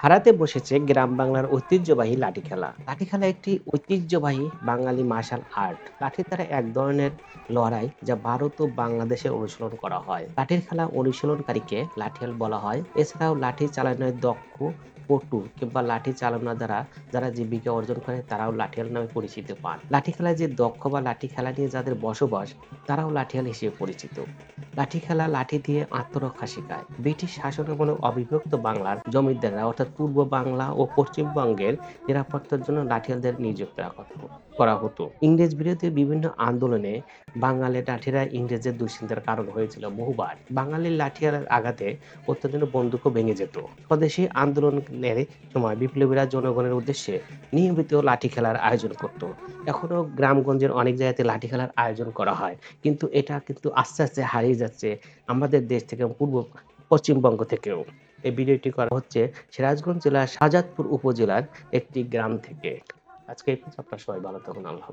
হারাতে বসেছে গ্রাম বাংলার ঐতিহ্যবাহী লাঠি খেলা। লাঠি খেলা একটি ঐতিহ্যবাহী বাঙালি মার্শাল আর্ট লাঠি তারা এক ধরনের লড়াই যা ভারত ও বাংলাদেশে অনুশীলন করা হয়। লাঠির খেলা অনুশীলনকারীকে লাঠিয়াল বলা হয়। এছাড়াও লাঠি চালানোর দক্ষ পটু কিংবা লাঠি চালনা দ্বারা যারা জীবিকা অর্জন করে, তারাও লাঠিয়াল নামে পরিচিত পান। লাঠি খেলায় যে দক্ষ বা লাঠি খেলা নিয়ে যাদের বসবাস, তারাও লাঠিয়াল হিসেবে পরিচিত। লাঠি খেলা লাঠি দিয়ে আত্মরক্ষা শেখায়। ব্রিটিশ শাসনামলে অবিভক্ত বাংলার জমিদাররা, অর্থাৎ পূর্ব বাংলা ও পশ্চিমবঙ্গের নিরাপত্তার জন্য লাঠিয়ালদের নিযুক্ত রাখা করা হতো। ইংরেজ বিরোধী বিভিন্ন আন্দোলনে বাঙালি লাঠিরা ইংরেজের দুশ্চিন্তার কারণ হয়েছিল বহুবার। বাঙালির লাঠিয়ার আঘাতে অত্যন্ত বন্দুকও ভেঙে যেত। স্বদেশী আন্দোলনের সময় বিপ্লবীরা জনগণের উদ্দেশ্যে নিয়মিত লাঠি খেলার আয়োজন করত। এখনও গ্রামগঞ্জের অনেক জায়গাতে লাঠি খেলার আয়োজন করা হয়। কিন্তু এটা কিন্তু আস্তে আস্তে হারিয়ে যাচ্ছে আমাদের দেশ থেকে পূর্ব পশ্চিমবঙ্গ থেকেও। এই ভিডিওটি করা হচ্ছে সিরাজগঞ্জ জেলার শাহজাদপুর উপজেলার একটি গ্রাম থেকে। আজকে আপনারা সবাই ভালো থাকুন, আল্লাহ